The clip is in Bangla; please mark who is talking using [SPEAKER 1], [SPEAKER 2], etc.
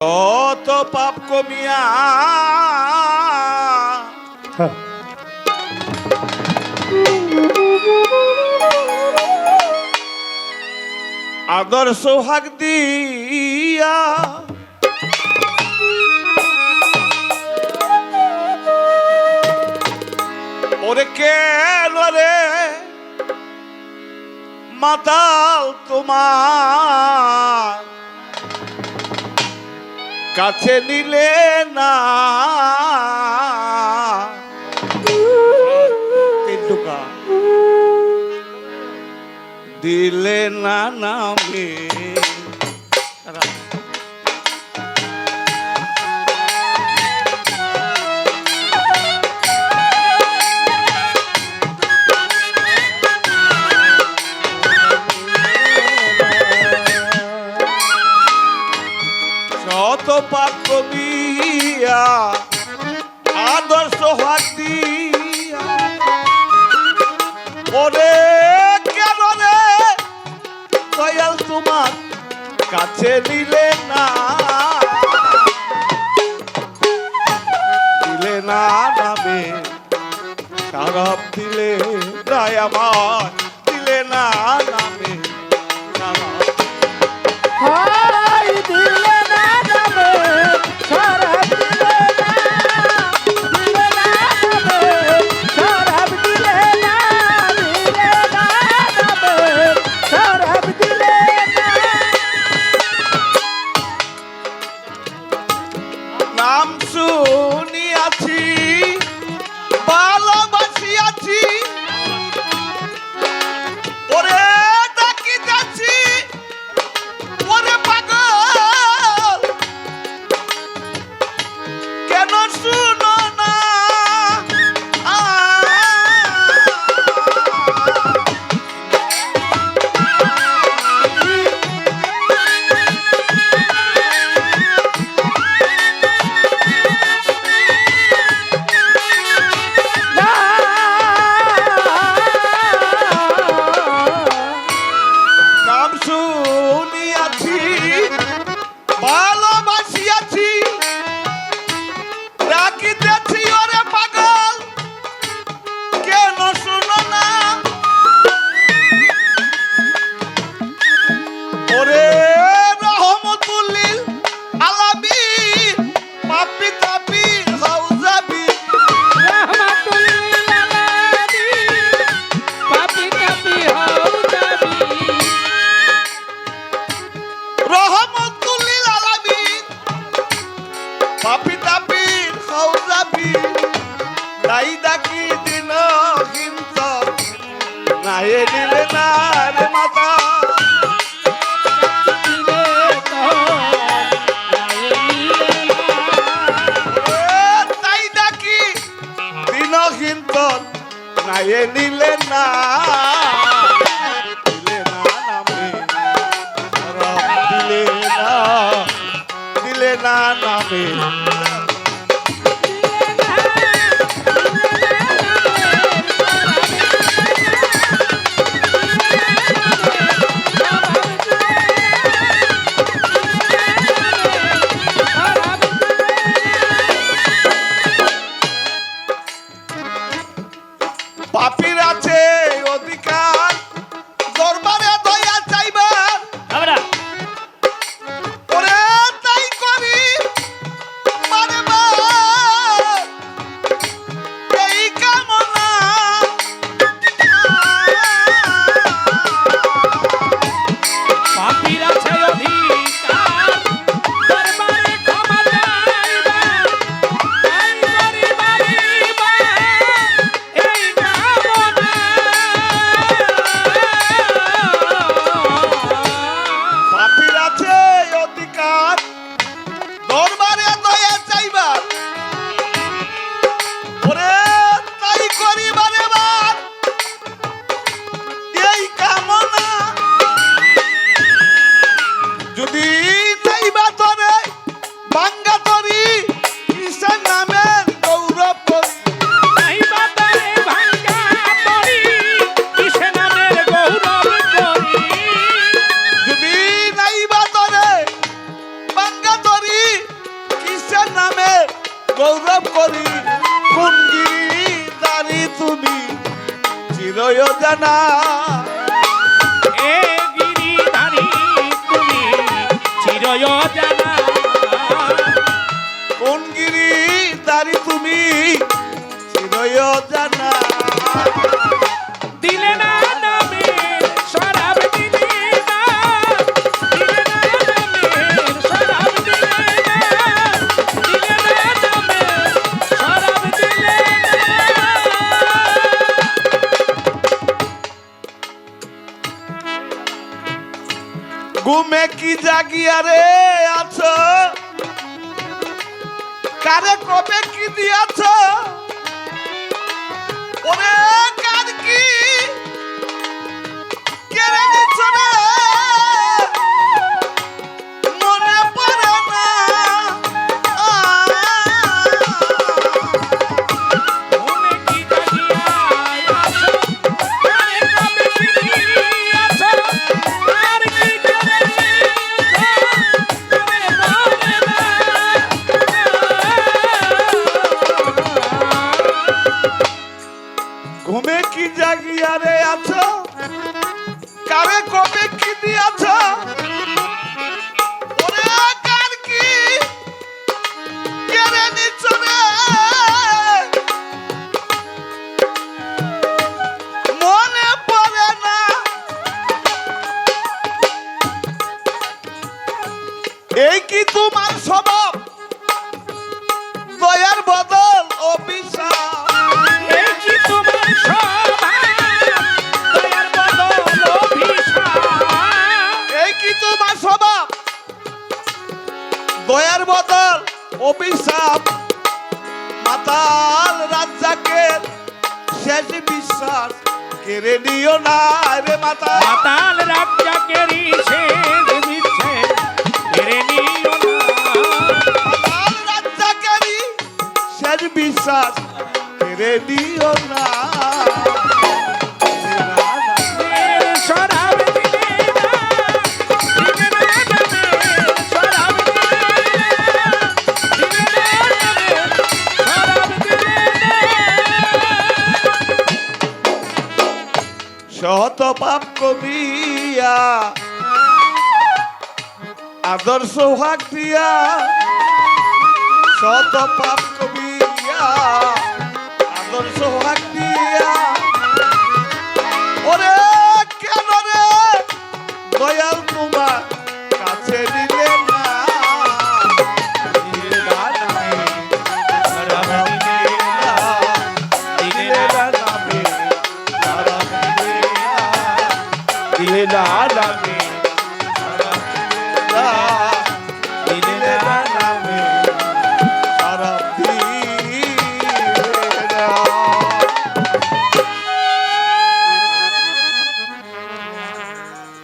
[SPEAKER 1] অত পাপ কমিয়া
[SPEAKER 2] হ্যাঁ।
[SPEAKER 1] আদর সোহাগ দিয়া ওরে কে রে? মাতাল তোমার কাছে নিলে না। তেন্ডুকা দিলে না নামে। কাছে নিলে না। দিলে না নামে শরাব দিলে রায় আমার। দিলে না নামে na na it. গৌরব করি কোন তারি তুমি? চিরয় জানা।
[SPEAKER 2] এ তারি তুমি চিরয় জানা।
[SPEAKER 1] কোন তুমি? চিরয় জানা। কি জাগিয়া রে আছো? কারে কবে কি ঘুমে কি জাগিয়া রে আছো? কারে কবে কি দিয়াছ? রেডিও না রে মাতা
[SPEAKER 2] মাতাল রাজ্জাকেরই সে দিচ্ছে রেডিও
[SPEAKER 1] মাতাল রাজ্জাকেরই শেষ বিশ্বাস রেডিও না। কত পাপ কবিয়া আদর্শ সোহাগ দিয়া শত পাপ কবিয়া আদর্শ সোহাগ I love you.